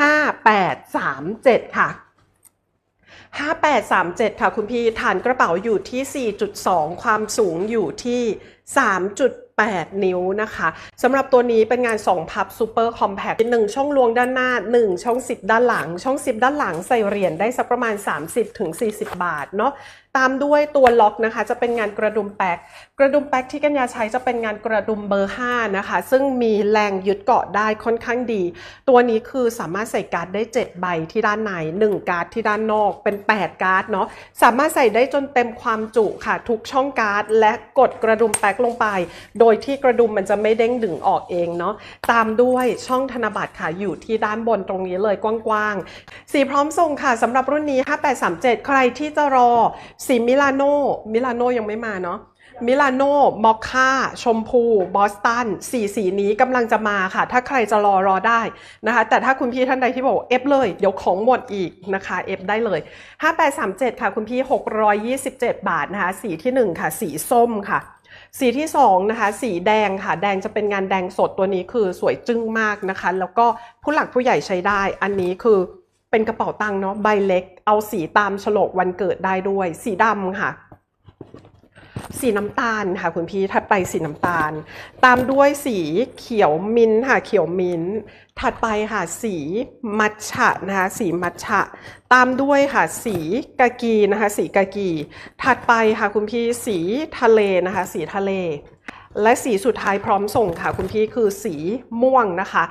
5837 ค่ะ 5837 ค่ะ คุณพี่ฐานกระเป๋าอยู่ที่ 4.2 ความสูงอยู่ที่ 3.8 นิ้วนะคะสำหรับตัวนี้เป็นงาน 2 พับซูเปอร์คอมแพคหนึ่งช่องลวงด้านหน้า 1 ช่อง 10 ด้านหลัง ช่อง 10 ด้านหลังใส่เหรียญได้สักประมาณ 30-40 บาทเนาะตามด้วยตัวล็อกนะคะ จะเป็นงานกระดุมแป๊กกระดุมแป๊กที่กัญญาใช้จะเป็นงานกระดุมเบอร์ 5 นะคะ ซึ่งมีแรงยึดเกาะได้ค่อนข้างดี ตัวนี้คือสามารถใส่การ์ดได้ 7 ใบที่ด้านใน 1 การ์ดที่ด้านนอกเป็น 8 การ์ดเนาะสามารถใส่ได้จนเต็มความจุค่ะ ทุกช่องการ์ดและกดกระดุมแป๊กลงไป โดยยที่กระดุมมันจะไม่เด้งดึงออกเองเนาะตามด้วยช่องธนบัตรค่ะอยู่ที่ด้านบนตรงนี้เลยกว้างๆ สีพร้อมส่งค่ะสำหรับรุ่นนี้ 5837 ใครที่จะรอ สีมิลานโนมิลานโนยังไม่มาเนาะมิลานโนมอคค่า ชมพู บอสตันสีสีนี้กำลังจะมาค่ะ ถ้าใครจะรอรอได้นะคะ แต่ถ้าคุณพี่ท่านใดที่บอกเอฟเลย เดี๋ยวของหมดอีกนะคะเอฟได้เลย 5837 ค่ะ คุณพี่ 627 บาทนะคะ สีทีหนึ่1 ค่ะ สีส้มค่ะ สีที่2นะคะสีแดงค่ะ แดงจะเป็นงานแดงสดตัวนี้คือสวยจึ้งมากนะคะ แล้วก็ผู้หลักผู้ใหญ่ใช้ได้ อันนี้คือเป็นกระเป๋าตังค์เนาะใบเล็ก เอาสีตามฉลกวันเกิดได้ด้วย สีดำค่ะ สีน้ำตาลค่ะคุณพี่ถัดไปสีน้ำตาล ตามด้วยสีเขียวมิ้นค่ะเขียวมิ้น ถัดไปค่ะสีมัทฉะนะคะสีมัทฉะ ตามด้วยค่ะสีกากีนะคะสีกากี ถัดไปค่ะคุณพี่สีทะเลนะคะสีทะเล และสีสุดท้ายพร้อมส่งค่ะคุณพี่คือสีม่วงนะคะ